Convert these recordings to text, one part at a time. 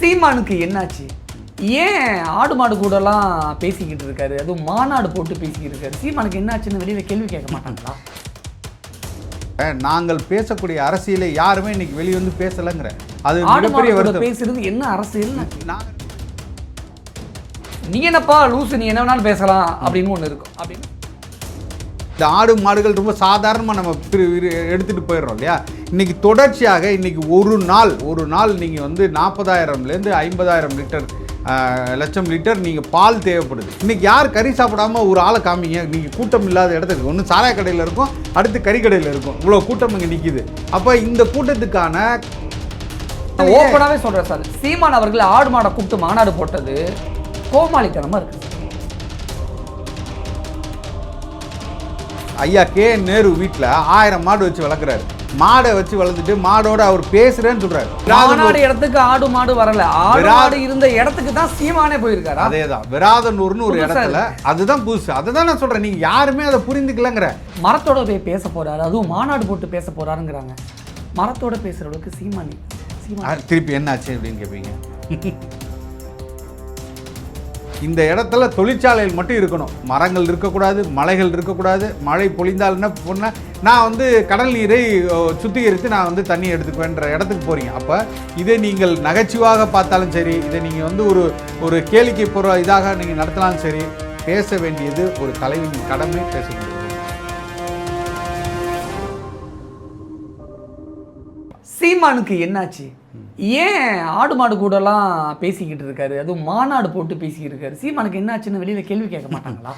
சீமானுக்கு என்னாச்சு? ஏன் ஆடு மாடு கூடலாம் பேசிக்கிட்டு இருக்காரு? அதுவும் மாநாடு போட்டு பேசிக்கிட்டு இருக்காரு. சீமானுக்கு என்னாச்சுன்னு வெளியில கேள்வி கேட்க மாட்டாங்களா? நாங்கள் பேசக்கூடிய அரசியலை யாருமே இன்னைக்கு வெளியே வந்து பேசலைங்கிற. அது மிகப்பெரிய வருத்தம். பேசுறது என்ன அரசியல்? நீ என்னப்பா லூசு நீ என்ன வேணாலும் பேசலாம் அப்படின்னு ஒண்ணு இருக்கும். அப்படின்னு இந்த ஆடு மாடுகள் ரொம்ப சாதாரணமாக நம்ம எடுத்துகிட்டு போயிடுறோம் இல்லையா? இன்றைக்கி தொடர்ச்சியாக இன்றைக்கி ஒரு நாள் ஒரு நாள் நீங்கள் வந்து நாற்பதாயிரம்லேருந்து ஐம்பதாயிரம் லிட்டர் லட்சம் லிட்டர் நீங்கள் பால் தேவைப்படுது. இன்றைக்கி யார் கறி சாப்பிடாம ஒரு ஆளை காமிங்க? நீங்கள் கூட்டம் இல்லாத இடத்துக்கு. ஒன்று சாராய கடையில் இருக்கும் அடுத்து கறி கடையில் இருக்கும். இவ்வளோ கூட்டம் இங்கே நிற்கிது அப்போ இந்த கூட்டத்துக்கான ஓப்பனாகவே சொல்கிறேன் சார். சீமான் அவர்கள் ஆடு மாடை கூப்பிட்டு மாநாடு போட்டது கோமாளித்தனமாக இருக்குது ஐயா கே நேரு வீட்டில் ஆயிரம் மாடு வச்சு வளர்க்குறாரு. மாடை வச்சு வளர்த்துட்டு மாடோட அவர் பேசுறேன்னு சொல்றாரு. மாநாடு இடத்துக்கு ஆடு மாடு வரல. ஆடு மாடு இருந்த இடத்துக்கு தான் சீமானே போயிருக்காரா? அதேதான். விராதனூர்னு ஒரு இடத்துல. அதுதான் புதுசு. அதுதான் நான் சொல்றேன். நீங்க யாருமே அதை புரிந்துக்கலங்கிற. மரத்தோட போய் பேச போறாரு. அதுவும் மாநாடு போட்டு பேச போறாருங்கிறாங்க. மரத்தோட பேசுற அளவுக்கு சீமானி திருப்பி என்னாச்சு அப்படின்னு கேட்பீங்க இந்த இடத்துல தொழிற்சாலைகள் மட்டும் இருக்கணும். மரங்கள் இருக்கக்கூடாது மலைகள் இருக்கக்கூடாது மழை பொழிந்தால் என்ன பண்ண? நான் வந்து கடல் நீரை சுத்திகரித்து நான் வந்து தண்ணி எடுத்துக்குவேன்ற இடத்துக்கு போகிறீங்க அப்போ இதை நீங்கள் நகைச்சுவாக பார்த்தாலும் சரி இதை நீங்கள் வந்து ஒரு ஒரு கேளிக்கை பொருள் இதாக நீங்கள் நடத்தலாம் சரி பேச வேண்டியது ஒரு தலைவின் கடமை பேச வேண்டியது. சீமானுக்கு என்னாச்சு? ஏன் ஆடு மாடு கூடலாம் பேசிக்கிட்டு இருக்காரு? அதுவும் மாநாடு போட்டு பேசிக்கிட்டு இருக்காரு சீமானுக்கு என்னாச்சுன்னு வெளியில கேள்வி கேட்க மாட்டாங்களா?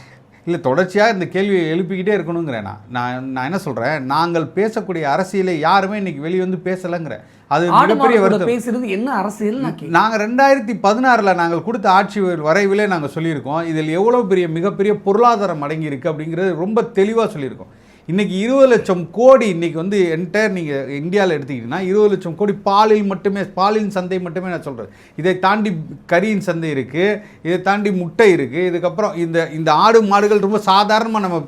இல்லை தொடர்ச்சியாக இந்த கேள்வியை எழுப்பிக்கிட்டே இருக்கணுங்கிறேன் நான். நான் நான் என்ன சொல்கிறேன் நாங்கள் பேசக்கூடிய அரசியலை யாருமே இன்னைக்கு வெளியே வந்து பேசலைங்கிறேன் அது மிகப்பெரிய வருத்தம். பேசுறது என்ன அரசியல். நாங்கள் ரெண்டாயிரத்தி பதினாறில் நாங்கள் கொடுத்த ஆட்சி வரைவிலே நாங்கள் சொல்லியிருக்கோம். இதில் எவ்வளோ பெரிய மிகப்பெரிய பொருளாதாரம் அடங்கி இருக்கு அப்படிங்கிறது ரொம்ப தெளிவாக சொல்லியிருக்கோம். இன்றைக்கி இருபது லட்சம் கோடி இன்றைக்கி வந்து என்டையர் நீங்கள் இந்தியாவில் எடுத்துக்கிட்டீங்கன்னா இருபது லட்சம் கோடி பாலில் மட்டுமே பாலின் சந்தை மட்டுமே நான் சொல்கிறேன் இதை தாண்டி கறியின் சந்தை இருக்குது இதை தாண்டி முட்டை இருக்குது இதுக்கப்புறம் இந்த இந்த ஆடு மாடுகள் ரொம்ப சாதாரணமாக நம்ம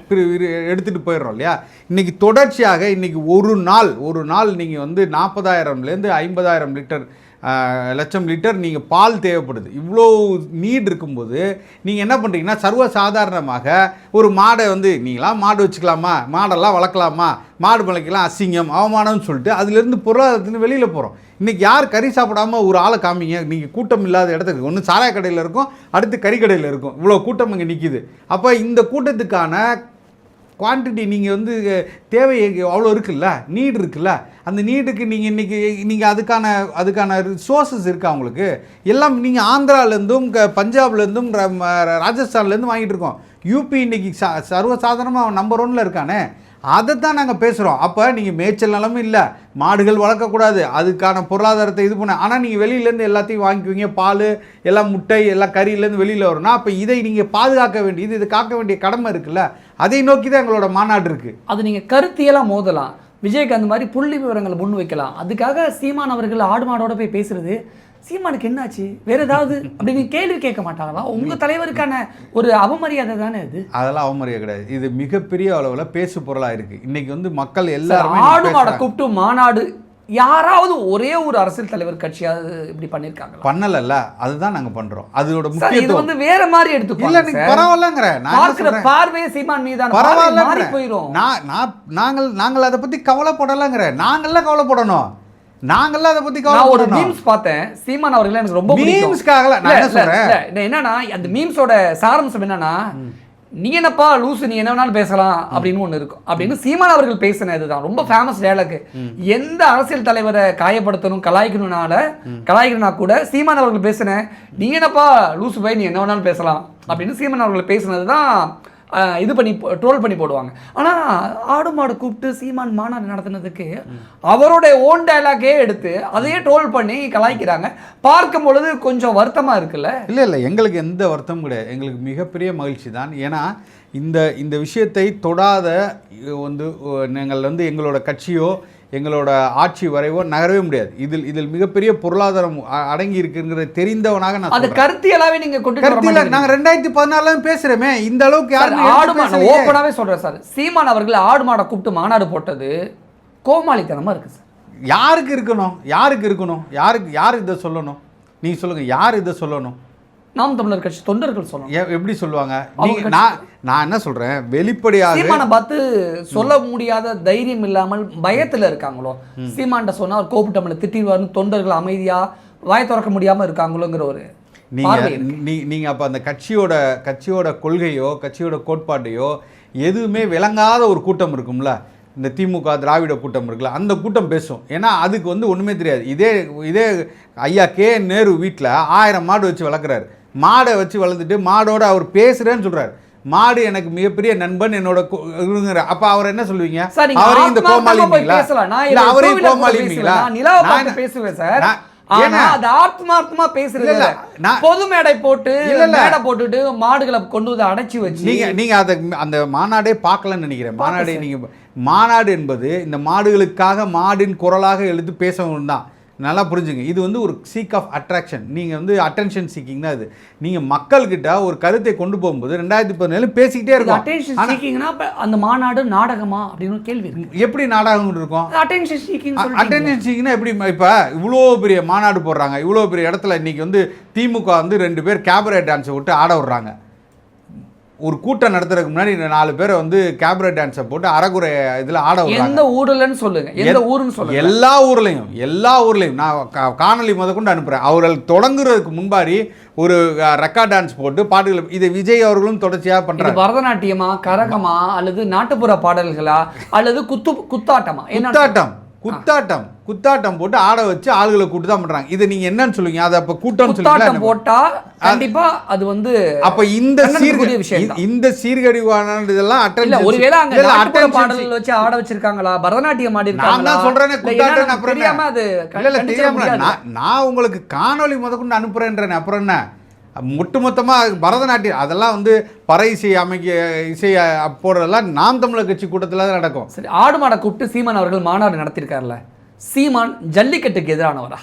எடுத்துகிட்டு போயிடுறோம் இல்லையா? இன்றைக்கி தொடர்ச்சியாக இன்றைக்கி ஒரு நாள் ஒரு நாள் நீங்கள் வந்து நாற்பதாயிரம்லேருந்து ஐம்பதாயிரம் லிட்டர் லட்சம் லிட்டர் நீங்கள் பால் தேவைப்படுது. இவ்வளோ நீட் இருக்கும்போது நீங்கள் என்ன பண்ணுறீங்கன்னா சர்வ சாதாரணமாக ஒரு மாடை வந்து நீங்களாம் மாடு வச்சுக்கலாமா? மாடெல்லாம் வளர்க்கலாமா? மாடு வளர்க்கலாம் அசிங்கம் அவமானம்னு சொல்லிட்டு அதுலேருந்து பொருளாதாரத்துலேருந்து வெளியில் போகிறோம் இன்றைக்கி யார் கறி சாப்பிடாம ஒரு ஆளை காமிங்க? நீங்கள் கூட்டம் இல்லாத இடத்துக்கு ஒன்று சாராய கடையில் இருக்கும் அடுத்து கறி கடையில் இருக்கும். இவ்வளோ கூட்டம் இங்கே நிற்கிது அப்போ இந்த கூட்டத்துக்கான குவான்டிட்டி நீங்கள் வந்து தேவை அவ்வளோ இருக்குல்ல? நீடு இருக்குல்ல? அந்த நீடுக்கு நீங்கள் இன்றைக்கி நீங்கள் அதுக்கான அதுக்கான ரிசோர்ஸஸ் இருக்கா உங்களுக்கு? எல்லாம் நீங்கள் ஆந்திராலேருந்தும் க பஞ்சாப்லேருந்தும் ராஜஸ்தான்லேருந்து வாங்கிட்டு இருக்கோம். யூபி இன்றைக்கி ச சர்வசாதாரணமாக நம்பர் ஒன்னில் இருக்கானே? அதை தான் நாங்கள் பேசுகிறோம் அப்போ நீங்கள் மேய்ச்சல் நிலமும் இல்லை. மாடுகள் வளர்க்கக்கூடாது. அதுக்கான பொருளாதாரத்தை இது பண்ண. ஆனால் நீங்கள் வெளியிலேருந்து எல்லாத்தையும் வாங்கிக்குவீங்க. பால் எல்லாம் முட்டை எல்லாம் கறியிலேருந்து வெளியில் வரும்னா அப்போ இதை நீங்கள் பாதுகாக்க வேண்டியது இது காக்க வேண்டிய கடமை இருக்குல்ல? அதை நோக்கி தான் எங்களோட மாநாடு இருக்குது அது நீங்கள் கருத்தியெல்லாம் மோதலாம். விஜயகாந்த் மாதிரி புள்ளி விவரங்களை முன் வைக்கலாம் அதுக்காக சீமான் அவர்கள் ஆடு மாடோட போய் பேசுறது. சீமானுக்கு என்னாச்சு? வேற ஏதாவது? அப்படின்னு கேள்வி கேட்க மாட்டாங்களா? உங்க தலைவருக்கான ஒரு அவமரியாதை தானே இது? அதெல்லாம் அவமரியாதை கிடையாது. இது மிகப்பெரிய அளவில் பேசு பொருளாக இருக்குது இன்னைக்கு வந்து மக்கள் எல்லாருமே ஆடு மாடை. கூப்பிட்டு மாநாடு யாராவது ஒரே ஒரு அரசியல் தலைவர் கட்சியாவது இப்படி பண்ணிருக்காங்களா? பண்ணலல்ல. அதுதான் நாங்கள் பண்ணுறோம் அதோட சார் இது வந்து வேற மாதிரி இல்ல எடுத்துப்பாங்க நீங்க. பரவாயில்லங்கிற. நான் பார்வையே சீமான் மீதான பார்வை மாறி பரவாயில்ல போயிரும். நான் நான் நாங்கள் நாங்கள் அதை பத்தி கவலைப்படலைங்கிற. நாங்கள்லாம் கவலைப்படணும். நாங்கள்லாம் அதை பத்தி நான் ஒரு மீம்ஸ் பார்த்தேன். சீமான் அவர்கள் எனக்கு ரொம்ப மீம்ஸ்க்காகல நான் என்ன சொல்றேன்? என்னன்னா அந்த மீம்ஸோட சாராம்சம் என்னன்னா நீ என்னப்பா லூசு நீ என்ன வேணாலும் பேசலாம் அப்படின்னு ஒண்ணு இருக்கும். அப்படின்னு சீமான் அவர்கள் பேசினது தான். ரொம்ப ஃபேமஸ் டயலாக் எந்த அரசியல் தலைவரை காயப்படுத்தணும் கலாய்க்கணும்னால கலாய்க்கணும்னா கூட சீமான் அவர்கள் பேசின நீ என்னப்பா லூசு போய் நீ என்ன வேணாலும் பேசலாம் அப்படின்னு சீமான் அவர்கள் பேசினது தான் ஆஹ், இது பண்ணி ட்ரோல் பண்ணி போடுவாங்க. ஆனா ஆடு மாடு கூப்பிட்டு சீமான் மாநாடு நடத்தினதுக்கு அவருடைய ஓன் டயலாக்கே எடுத்து அதையே ட்ரோல் பண்ணி கலாய்க்கிறாங்க. பார்க்கும் பொழுது கொஞ்சம் வருத்தமா இருக்குல்ல? இல்ல இல்ல எங்களுக்கு எந்த வருத்தமும் கிடையாது. எங்களுக்கு மிகப்பெரிய மகிழ்ச்சி தான். ஏன்னா இந்த இந்த விஷயத்தை தொடாத வந்து நீங்கள் வந்து எங்களோட கட்சியோ எங்களோட ஆட்சி வரைவோ நகரவே முடியாது. இதில் இதில் மிகப்பெரிய பொருளாதாரம் அடங்கி இருக்குங்கிறத தெரிந்தவனாக நான் அது. கருத்தியலாவே நீங்க கொண்டு மாட்டேங்கிறீங்க. நாங்க ரெண்டாயிரத்தி பதினாலுல பேசுறோமே. இந்த அளவுக்கு யாருமே ஆடு மாடு. ஓப்பனாவே சொல்றேன் சார். சீமான் அவர்கள் ஆடு மாடை கூப்பிட்டு மாநாடு போட்டது கோமாளித்தனமா இருக்கு சார். யாருக்கு இருக்கணும்? யாருக்கு இருக்கணும்? யாருக்கு யார் இதை சொல்லணும்? நீங்கள் சொல்லுங்கள் யார் இதை சொல்லணும்? நாம் தமிழர் கட்சி தொண்டர்கள் சொல்லணும். எப்படி சொல்லுவாங்க? நான் நான் என்ன சொல்கிறேன் வெளிப்படையாக சீமானை பார்த்து சொல்ல முடியாத தைரியம் இல்லாமல் பயத்துல இருக்காங்களோ? சீமான்ட்ட சொன்னா அவர் கோபுட்டு நம்மளை திட்டிடுவாருன்னு தொண்டர்கள் அமைதியா வாய் திறக்க முடியாம இருக்காங்களோங்கிற ஒரு நீங்கள் நீங்கள் அப்போ அந்த கட்சியோட கட்சியோட கொள்கையோ கட்சியோட கோட்பாட்டையோ எதுவுமே விளங்காத ஒரு கூட்டம் இருக்கும்ல? இந்த திமுக திராவிட கூட்டம் இருக்குல்ல? அந்த கூட்டம் பேசும். ஏன்னா அதுக்கு வந்து ஒன்றுமே தெரியாது. இதே இதே ஐயா கே நேரு வீட்டில் ஆயிரம் மாடு வச்சு வளர்க்குறாரு. மாடை வச்சு வளர்த்துட்டு மாடோட அவர் பேசுகிறேன்னு சொல்கிறார் மாடு எனக்கு மிகப்பெரிய நண்பன் என்னோட அப்ப அவர் என்ன சொல்லுவீங்க? அவரையும் இந்த இதுல அவரையும் கோமாளிங்களா பேசுவேன். சார். ஆனா அது ஆத்மார்த்தமா பேசுறது பொது மேடை போட்டு. மேடை போட்டுட்டு மாடுகளை கொண்டு வந்து அடைச்சு வச்சு நீங்க நீங்க அதை அந்த மாநாடே பார்க்கலன்னு நினைக்கிறேன். மாநாடே நீங்க மாநாடு என்பது இந்த மாடுகளுக்காக மாடின் குரலாக எழுத்து பேசணும் தான் நல்லா புரிஞ்சுங்க. இது வந்து ஒரு சீக் ஆஃப் அட்ராக்ஷன் நீங்கள் வந்து அட்டென்ஷன் சீக்கிங் தான் இது. நீங்கள் மக்கள்கிட்ட ஒரு கருத்தை கொண்டு போகும்போது ரெண்டாயிரத்தி பதினேழு பேசிக்கிட்டே இருக்கும். அட்டென்ஷன் சீக்கிங்னா அந்த மாநாடு நாடகமா அப்படின்னு கேள்வி இருக்கு. எப்படி நாடகம் இருக்கும்? அட்டென்ஷன் சீக்கிங் அட்டென்ஷன் சீக்கிங்னா எப்படி இப்போ இவ்வளோ பெரிய மாநாடு போடுறாங்க. இவ்வளோ பெரிய இடத்துல இன்னைக்கு வந்து திமுக வந்து ரெண்டு பேர் கேபரே டான்ஸை விட்டு ஆட விடுறாங்க. ஒரு கூட்டம் நடத்துறதுக்கு முன்னாடி நாலு பேரை வந்து கேபரே டான்ஸை போட்டு அறகுறை இதில் ஆட எந்த ஊர்லன்னு சொல்லுங்க. எந்த ஊருன்னு சொல்லுங்க. எல்லா ஊர்லயும் எல்லா ஊர்லயும். நான் கா- காணொளி முத கொண்டு அனுப்புறேன். அவர்கள் தொடங்குறதுக்கு முன்பாடி ஒரு ரெக்கார்ட் டான்ஸ் போட்டு பாட்டுகள் இதை விஜய் அவர்களும் தொடர்ச்சியா இது பண்றாங்க பரதநாட்டியமா கரகமா அல்லது நாட்டுப்புற பாடல்களா அல்லது குத்து குத்தாட்டமா? குத்தாட்டம் குத்தாட்டம். குத்தாட்டம் போட்டு ஆட வச்சு ஆளுகளை கூட்டு தான் பண்றாங்க. இதை நீங்க என்னன்னு சொல்லுவீங்க? அதை அப்ப கூட்டம்னு குத்தாட்டம் போட்டா கண்டிப்பா அது வந்து அப்ப இந்த கண்டனத்துக்குரிய சீர்க விஷயம். இந்த சீர்கழிவான இதெல்லாம் attention- ஒருவேளை அங்க attention பாடல்கள் வச்சு ஆட வச்சிருக்காங்களா? பரதநாட்டியம் ஆடி நான் தான் சொல்றேனே குத்தாட்டம் அப்புறம்? தெரியாம அது இல்ல தெரியாம. நான் உங்களுக்கு காணொளி முதற்கொண்டு அனுப்புறேன்றேன் அப்புறம் என்ன? ஒட்டுமொத்தமா பரதநாட்டியம் அதெல்லாம் வந்து பறை இசை அமைக்க இசை போடுறதெல்லாம் நாம் தமிழர் கட்சி கூட்டத்தில் தான் நடக்கும். சரி ஆடு மாடை கூப்பிட்டு சீமான் அவர்கள் மாநாடு நடத்திருக்காருல்ல சீமான் ஜல்லிக்கட்டுக்கு எதிரானவரா?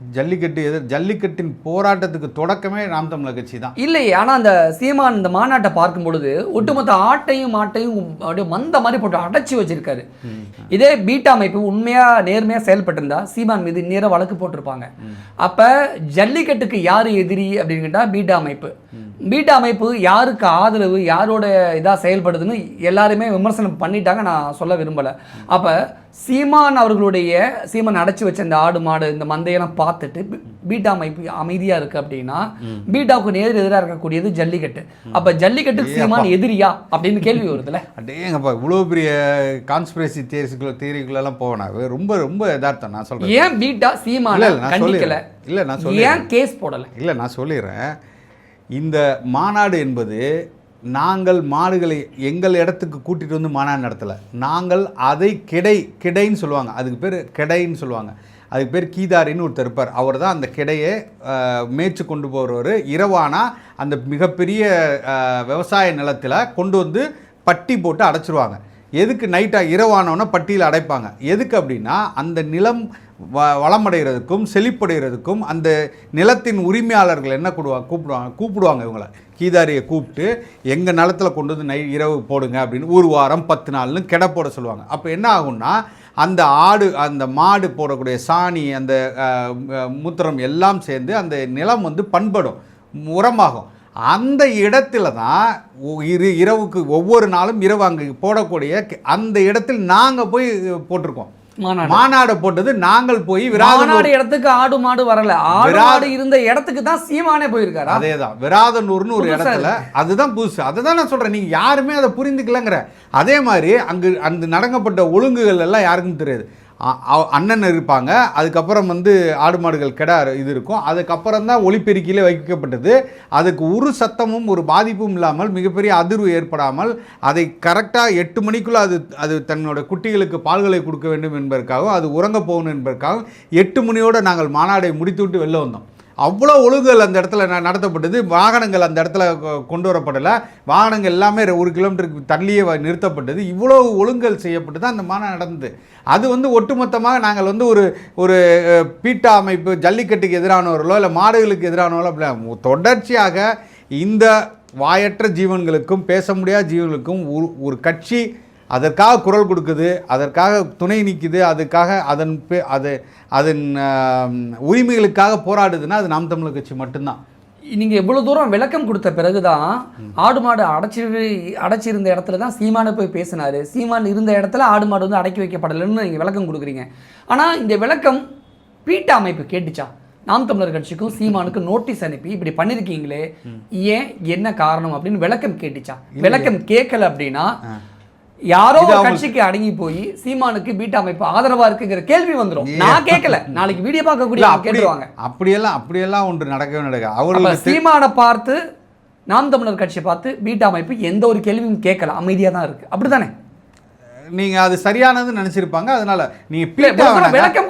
ஜல்லிக்கட்டு எதிர் ஜல்லிக்கட்டின் போராட்டத்துக்கு தொடக்கமே நாம் தமிழர் கட்சி தான். இல்லையே ஆனா அந்த சீமான் இந்த மாநாட்டை பார்க்கும் பொழுது ஒட்டுமொத்த ஆட்டையும் மாட்டையும் அப்படியே மந்த மாதிரி போட்டு அடைச்சி வச்சிருக்காரு. இதே பீட்டா அமைப்பு உண்மையா நேர்மையா செயல்பட்டிருந்தா சீமான் மீது நேரா வழக்கு போட்டிருப்பாங்க. அப்ப ஜல்லிக்கட்டுக்கு யாரு எதிரி அப்படின்னு கேட்டா பீட்டா அமைப்பு. பீட்டா அமைப்பு யாருக்கு ஆதரவு யாரோட இதா செயல்படுதுன்னு எல்லாருமே விமர்சனம் பண்ணிட்டாங்க நான் சொல்ல விரும்பல. அப்ப சீமான் அவர்களுடைய சீமான் அடைச்சி வச்ச இந்த ஆடு மாடு இந்த மந்தையெல்லாம் பார்த்துட்டு பீட்டா அமைப்பு அமைதியா இருக்கு அப்படின்னா பீட்டாவுக்கு நேர் எதிராக இருக்கக்கூடியது ஜல்லிக்கட்டு. அப்ப ஜல்லிக்கட்டுக்கு சீமான் எதிரியா? அப்படின்னு கேள்வி வருதுல்ல. அடேங்கப்பா இவ்வளோ பெரிய கான்ஸ்பிரசி தியரிஸ்குள்ள தியரிக்குள்ளெல்லாம் போவேனா ரொம்ப ரொம்ப யதார்த்தம் நான் சொல்கிறேன் ஏன் பீட்டா சீமான கண்டிக்கல. இல்ல, நான் சொல்லிடுறேன். ஏன் கேஸ் போடல? இல்லை நான் சொல்லிடுறேன். இந்த மாநாடு என்பது நாங்கள் மாடுகளை எங்கள் இடத்துக்கு கூட்டிகிட்டு வந்து மாநாடு நடத்தலை. நாங்கள் அதை கிடை கிடைன்னு சொல்லுவாங்க. அதுக்கு பேர் கிடைன்னு சொல்லுவாங்க. அதுக்கு பேர் கீதாரின்னு ஒருத்தர் இருப்பார். அவர் தான் அந்த கிடையை மேய்ச்சி கொண்டு போகிறவர் இரவானா அந்த மிகப்பெரிய விவசாய நிலத்தில் கொண்டு வந்து பட்டி போட்டு அடைச்சிருவாங்க. எதுக்கு நைட்டாக இரவானோன்னா பட்டியில் அடைப்பாங்க. எதுக்கு அப்படின்னா அந்த நிலம் வ வளமடைகிறதுக்கும் செழிப்படைகிறதுக்கும் அந்த நிலத்தின் உரிமையாளர்கள் என்ன கூடுவாங்க கூப்பிடுவாங்க கூப்பிடுவாங்க இவங்கள. கீதாரியை கூப்பிட்டு எங்கள் நிலத்தில் கொண்டு வந்து நை இரவு போடுங்க அப்படின்னு ஒரு வாரம் பத்து நாள்னு கெடை போட சொல்லுவாங்க. அப்போ என்ன ஆகும்னா அந்த ஆடு அந்த மாடு போடக்கூடிய சாணி அந்த மூத்திரம் எல்லாம் சேர்ந்து அந்த நிலம் வந்து பண்படும் உரமாகும். அந்த இடத்துல தான் இரு இரவுக்கு ஒவ்வொரு நாளும் இரவு அங்கே போடக்கூடிய கெ- அந்த இடத்தில் நாங்கள் போய் போட்டிருக்கோம். மாநாடு. போட்டது நாங்கள் போய் விராதனூர் இடத்துக்கு ஆடு மாடு வரல. ஆடு மாடு இருந்த இடத்துக்கு தான் சீமானே போயிருக்காரா? அதே தான் விராதனூர்னு ஒரு இடத்துல அதுதான் புதுசு. அதுதான் நான் சொல்கிறேன் நீங்கள் யாருமே அதை புரிந்துக்கலங்கிற. அதே மாதிரி அங்கு அந்த நடங்கப்பட்ட ஒழுங்குகள் எல்லாம் யாருக்கும் தெரியாது. அண்ணன் இருப்பாங்க. அதுக்கப்புறம் வந்து ஆடு மாடுகள் கெடா இது இருக்கும். அதுக்கப்புறம் தான் ஒளிப்பெருக்கியில் வைக்கப்பட்டது. அதுக்கு ஒரு சத்தமும் ஒரு பாதிப்பும் இல்லாமல் மிகப்பெரிய அதிர்வு ஏற்படாமல் அதை கரெக்டாக எட்டு மணிக்குள்ளே அது அது தன்னோட குட்டிகளுக்கு பால்களை கொடுக்க வேண்டும் என்பதற்காகவும் அது உறங்க போகணும் என்பதற்காகவும் எட்டு மணியோடு நாங்கள் மாநாடை முடித்துவிட்டு வெளில வந்தோம். அவ்வளோ ஒழுங்குகள் அந்த இடத்துல ந- நடத்தப்பட்டது. வாகனங்கள் அந்த இடத்துல கொ- கொண்டு வரப்படலை வாகனங்கள் எல்லாமே ஒரு கிலோமீட்டருக்கு தள்ளியே வ- நிறுத்தப்பட்டது. இவ்வளோ ஒழுங்குகள் செய்யப்பட்டு தான் அந்த மாநாடு நடந்தது. அது வந்து ஒட்டுமொத்தமாக நாங்கள் வந்து ஒரு ஒரு பீட்டா அமைப்பு ஜல்லிக்கட்டுக்கு எதிரானவர்களோ இல்லை மாடுகளுக்கு எதிரானவர்களோ அப்படி தொடர்ச்சியாக இந்த வாயற்ற ஜீவன்களுக்கும் பேச முடியாத ஜீவன்களுக்கும் ஒரு ஒரு கட்சி அதற்காக குரல் கொடுக்குது அதற்காக துணை நிற்குது அதுக்காக அதன் அது அதன் உரிமைகளுக்காக போராடுதுன்னா அது நாம் தமிழர் கட்சி மட்டும்தான். நீங்க இவ்வளவு தூரம் விளக்கம் கொடுத்த பிறகுதான் ஆடு மாடு அடைச்சி அடைச்சிருந்த இடத்துல தான் சீமானு போய் பேசினாரு. சீமான் இருந்த இடத்துல ஆடு மாடு வந்து அடக்கி வைக்கப்படலைன்னு நீங்க விளக்கம் கொடுக்குறீங்க. ஆனா இந்த விளக்கம் பீட்ட அமைப்பு கேட்டுச்சா? நாம் தமிழர் கட்சிக்கும் சீமானுக்கும் நோட்டீஸ் அனுப்பி இப்படி பண்ணிருக்கீங்களே ஏன் என்ன காரணம் அப்படின்னு விளக்கம் கேட்டுச்சா? விளக்கம் கேட்கல அப்படின்னா யாரோ கட்சிக்கு அடங்கி போய் சீமானுக்கு பீட்டா அமைப்பு ஆதரவா இருக்குங்கிற கேள்வி வந்துரும். நான் கேட்கல. நாளைக்கு வீடியோ பார்க்கக்கூடிய கேட்டுருவாங்க. அப்படியெல்லாம் அப்படியெல்லாம் ஒன்று நடக்கவே அவர்களுக்கு தெ- சீமானை பார்த்து நாம் தமிழர் கட்சியை பார்த்து பீட்டா அமைப்பு எந்த ஒரு கேள்வியும் கேட்கல. அமைதியா தான் இருக்கு. அப்படிதானே நீங்க அது சரியானதுன்னு நினைச்சிருப்பாங்க. அதனால நீங்க. விளக்கம்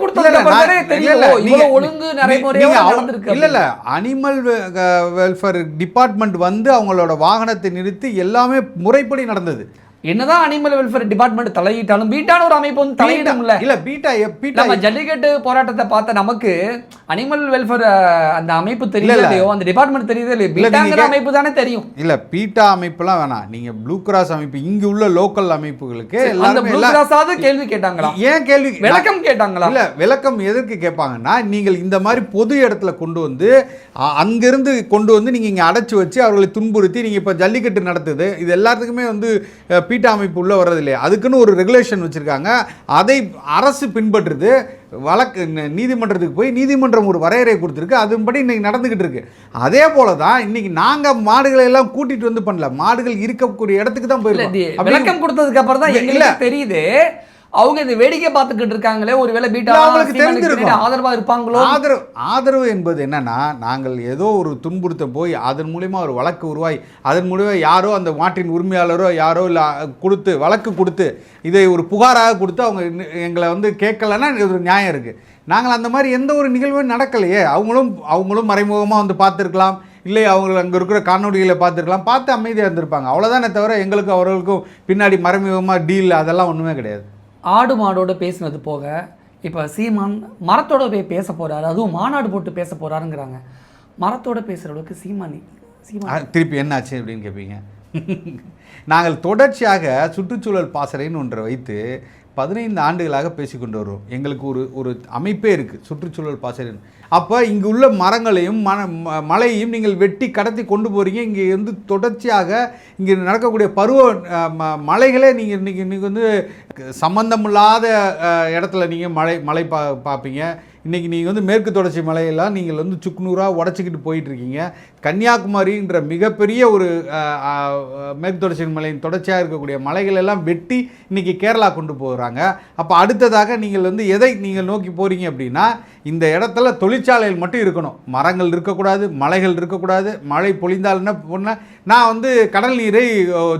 இல்ல இல்ல அனிமல் வெல்ஃபேர் டிபார்ட்மெண்ட் வந்து அவங்களோட வாகனத்தை நிறுத்தி எல்லாமே முறைப்படி நடந்தது. என்னதான் அனிமல் வெல்ஃபேர் டிபார்ட்மெண்ட் தலையிட்டாலும் பீட்டான ஒரு அமைப்பு வந்து தலையிடும்ல இல்ல பீட்டா எப்- பீட்டா நம்ம ஜல்லிக்கட்டு போராட்டத்தை பார்த்த நமக்கு அனிமல் வெல்ஃபேர் அந்த அமைப்பு. தெரியலையோ அந்த டிபார்ட்மெண்ட் தெரியுதோ இல்லையோ? இல்ல, பீட்டாங்கிற அமைப்பு தானே தெரியும். இல்ல பீட்டா அமைப்புலாம் வேணாம். நீங்க ப்ளூ கிராஸ் அமைப்பு இங்க உள்ள லோக்கல் அமைப்புகளுக்கு அந்த ப்ளூ கிராஸாவது கேள்வி கேட்டாங்களா? ஏன் கேள்வி விளக்கம் கேட்டாங்களா? இல்ல விளக்கம் எதற்கு கேட்பாங்கன்னா நீங்கள் இந்த மாதிரி பொது இடத்துல கொண்டு வந்து அங்கிருந்து கொண்டு வந்து நீங்க இங்க அடைச்சு வச்சு அவர்களை துன்புறுத்தி நீங்க இப்ப ஜல்லிக்கட்டு நடத்துது. இது எல்லாத்துக்குமே வந்து பீட்டா அமைப்பு உள்ள வர்றது இல்லையா அதுக்குன்னு ஒரு ரெகுலேஷன் வச்சிருக்காங்க. அதை அரசு பின்பற்றுது. வழக்கு நீதிமன்றத்துக்கு போய் நீதிமன்றம் ஒரு வரையறை கொடுத்துருக்கு. அதன்படி இன்னைக்கு நடந்துகிட்டு இருக்கு. அதே போல தான் இன்னைக்கு நாங்க மாடுகளை எல்லாம் கூட்டிட்டு வந்து பண்ணல. மாடுகள் இருக்கக்கூடிய இடத்துக்கு தான் போயிருக்கோம். விளக்கம் கொடுத்ததுக்கு அப்புறம் தான் இல்ல. தெரியுது. அவங்க இந்த வேடிக்கை பார்த்துக்கிட்டு இருக்காங்களே ஒருவேளை பீட்டா அவங்களுக்கு தெரிஞ்சிருக்கும். பின்னாடி ஆதரவா இருப்பாங்களோ? ஆதரவு ஆதரவு என்பது என்னன்னா நாங்கள் ஏதோ ஒரு துன்புறுத்த போய் அதன் மூலிமா ஒரு வழக்கு உருவாய் அதன் மூலிமா யாரோ அந்த மாட்டின் உரிமையாளரோ யாரோ இல்லை கொடுத்து வழக்கு கொடுத்து இதை ஒரு புகாராக கொடுத்து அவங்க எங்களை வந்து கேட்கலன்னா ஒரு நியாயம் இருக்குது நாங்கள் அந்த மாதிரி எந்த ஒரு நிகழ்வும் நடக்கலையே. அவங்களும் அவங்களும் மறைமுகமாக வந்து பார்த்துருக்கலாம். இல்லை அவங்க அங்கே இருக்கிற காணொலிகளை பார்த்துருக்கலாம். பார்த்து அமைதியாக இருந்திருப்பாங்க. அவ்வளோதானே தவிர எங்களுக்கும் அவர்களுக்கும் பின்னாடி மறைமுகமாக டீல் அதெல்லாம் ஒன்றுமே கிடையாது. ஆடு மாடோடு பேசினது போக இப்போ சீமான் மரத்தோட போய் பேச போகிறாரு அதுவும் மாநாடு போட்டு பேச போகிறாருங்கிறாங்க மரத்தோட பேசுகிற அளவுக்கு சீமான் சீமான் திருப்பி என்னாச்சு அப்படின்னு கேட்பீங்க நாங்கள் தொடர்ச்சியாக சுற்றுச்சூழல் பாசறைன்னு ஒன்றை வைத்து பதினைந்து ஆண்டுகளாக பேசிக்கொண்டு வருவோம். எங்களுக்கு ஒரு ஒரு அமைப்பே இருக்குது சுற்றுச்சூழல் பாசறை அப்போ இங்கே உள்ள மரங்களையும் மன ம- மலையையும் நீங்கள் வெட்டி கடத்தி கொண்டு போகிறீங்க இங்கே வந்து தொடர்ச்சியாக இங்கே நடக்கக்கூடிய பருவ ம- மலைகளே நீங்கள் இன்றைக்கி இன்றைக்கி வந்து சம்மந்தமில்லாத இடத்துல நீங்கள் மலை மலை பா பார்ப்பீங்க. இன்றைக்கி நீங்கள் வந்து மேற்கு தொடர்ச்சி மலையெல்லாம் நீங்கள் வந்து சுக்குநூறாக உடச்சிக்கிட்டு போயிட்டுருக்கீங்க. கன்னியாகுமரின்ற மிகப்பெரிய ஒரு மேற்கு தொடர்ச்சி மலையின் தொடர்ச்சியாக இருக்கக்கூடிய மலைகள் எல்லாம் வெட்டி இன்றைக்கி கேரளா கொண்டு போகிறாங்க அப்போ அடுத்ததாக நீங்கள் வந்து எதை நீங்கள் நோக்கி போகிறீங்க அப்படின்னா இந்த இடத்துல தொழிற்சாலைகள் மட்டும் இருக்கணும். மரங்கள் இருக்கக்கூடாது மலைகள் இருக்கக்கூடாது மழை பொழிந்தால் என்ன பண்ண நான் வந்து கடல் நீரை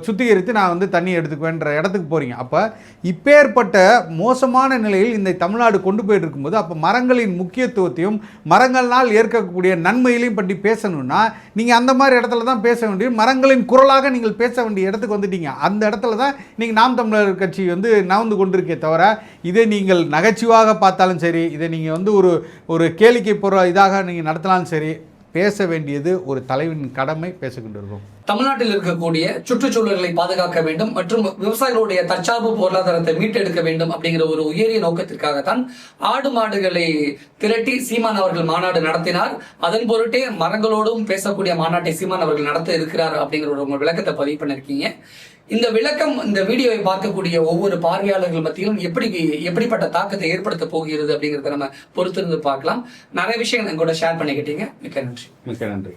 சுத்திகரித்து நான் வந்து தண்ணி எடுத்துக்குவேன்ற இடத்துக்கு போகிறீங்க அப்போ இப்பேற்பட்ட மோசமான நிலையில் இந்த தமிழ்நாடு கொண்டு போயிட்டு இருக்கும்போது அப்போ மரங்கள் மரங்களின் முக்கியத்துவத்தையும் மரங்கள்னால் ஏற்கக்கூடிய நன்மைகளையும் பற்றி பேசணும்னா நீங்கள் அந்த மாதிரி இடத்துல தான் பேச வேண்டிய மரங்களின் குரலாக நீங்கள் பேச வேண்டிய இடத்துக்கு வந்துட்டீங்க. அந்த இடத்துல தான் நீங்கள் நாம் தமிழர் கட்சி வந்து நவந்து கொண்டிருக்கே தவிர இதை நீங்கள் நகைச்சுவாக பார்த்தாலும் சரி இதை நீங்கள் வந்து ஒரு ஒரு கேளிக்கை பொருள் இதாக நீங்கள் நடத்தினாலும் சரி பேச வேண்டியது ஒரு தலைவின் கடமை பேசிக்கொண்டு தமிழ்நாட்டில் இருக்கக்கூடிய சுற்றுச்சூழல்களை பாதுகாக்க வேண்டும் மற்றும் விவசாயிகளுடைய தற்சார்பு பொருளாதாரத்தை மீட்டெடுக்க வேண்டும் அப்படிங்கிற ஒரு உயரிய நோக்கத்திற்காகத்தான் ஆடு மாடுகளை திரட்டி சீமான் அவர்கள் மாநாடு நடத்தினார். அதன் பொருட்டே மரங்களோடும் பேசக்கூடிய மாநாட்டை சீமான் அவர்கள் நடத்த இருக்கிறார் அப்படிங்கிற ஒரு விளக்கத்தை பதிவு பண்ணிருக்கீங்க இந்த விளக்கம் இந்த வீடியோவை பார்க்கக்கூடிய ஒவ்வொரு பார்வையாளர்கள் மத்தியிலும் எப்படி எப்படிப்பட்ட தாக்கத்தை ஏற்படுத்த போகிறது அப்படிங்கிறத நம்ம பொறுத்திருந்து பார்க்கலாம். நிறைய விஷயங்கள் எங்கூட ஷேர் பண்ணிக்கிட்டீங்க. மிக்க நன்றி. மிக்க நன்றி.